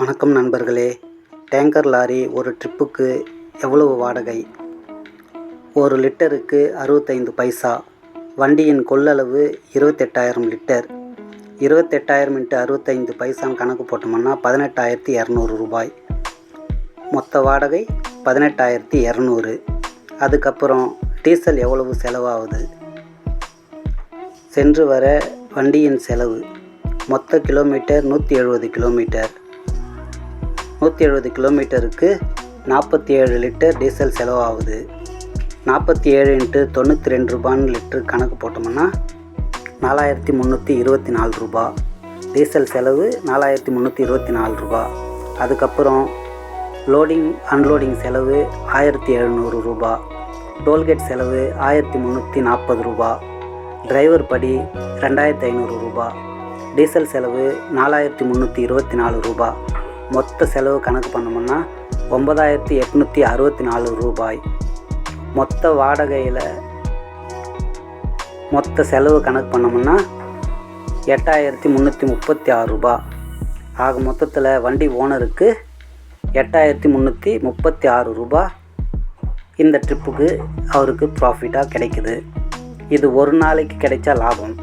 வணக்கம் நண்பர்களே. Tanker lorry ஒரு ட்ரிப்புக்கு எவ்வளவு வாடகை? ஒரு லிட்டருக்கு அறுபத்தைந்து பைசா. வண்டியின் கொள்ளளவு இருபத்தெட்டாயிரம் லிட்டர். இருபத்தெட்டாயிரம் இன்ட்டு அறுபத்தைந்து பைசான்னு கணக்கு போட்டோம்னா பதினெட்டாயிரத்தி இரநூறு ரூபாய். மொத்த வாடகை பதினெட்டாயிரத்தி இரநூறு. அதுக்கப்புறம் டீசல் எவ்வளவு செலவாகுது? சென்று வர வண்டியின் செலவு மொத்த கிலோமீட்டர் நூற்றி எழுபது கிலோமீட்டர். நூற்றி எழுபது கிலோமீட்டருக்கு நாற்பத்தி ஏழு லிட்டர் டீசல் செலவாகுது. நாற்பத்தி ஏழு இன்ட்டு தொண்ணூற்றி ரெண்டு ரூபான்னு லிட்டரு கணக்கு போட்டோம்னா நாலாயிரத்தி முந்நூற்றி இருபத்தி நாலு ரூபா. டீசல் செலவு நாலாயிரத்தி முந்நூற்றி இருபத்தி நாலு ரூபா. அதுக்கப்புறம் லோடிங் அன்லோடிங் செலவு ஆயிரத்தி எழுநூறு ரூபா. டோல்கேட் செலவு ஆயிரத்தி முந்நூற்றி நாற்பது ரூபா. டிரைவர் படி ரெண்டாயிரத்தி ஐநூறு ரூபா. டீசல் செலவு நாலாயிரத்தி முந்நூற்றி இருபத்தி நாலு ரூபா. மொத்த செலவு கணக்கு பண்ணோம்னா ஒன்பதாயிரத்தி எட்நூற்றி அறுபத்தி நாலு ரூபாய். மொத்த வாடகையில் மொத்த செலவு கணக்கு பண்ணோம்னா எட்டாயிரத்தி முந்நூற்றி முப்பத்தி ஆறு ரூபா. ஆக மொத்தத்தில் வண்டி ஓனருக்கு எட்டாயிரத்தி முந்நூற்றி முப்பத்தி ஆறு ரூபா. இந்த ட்ரிப்புக்கு அவருக்கு ப்ராஃபிட்டாக கிடைக்குது. இது ஒரு நாளைக்கு கிடைச்சா லாபம்.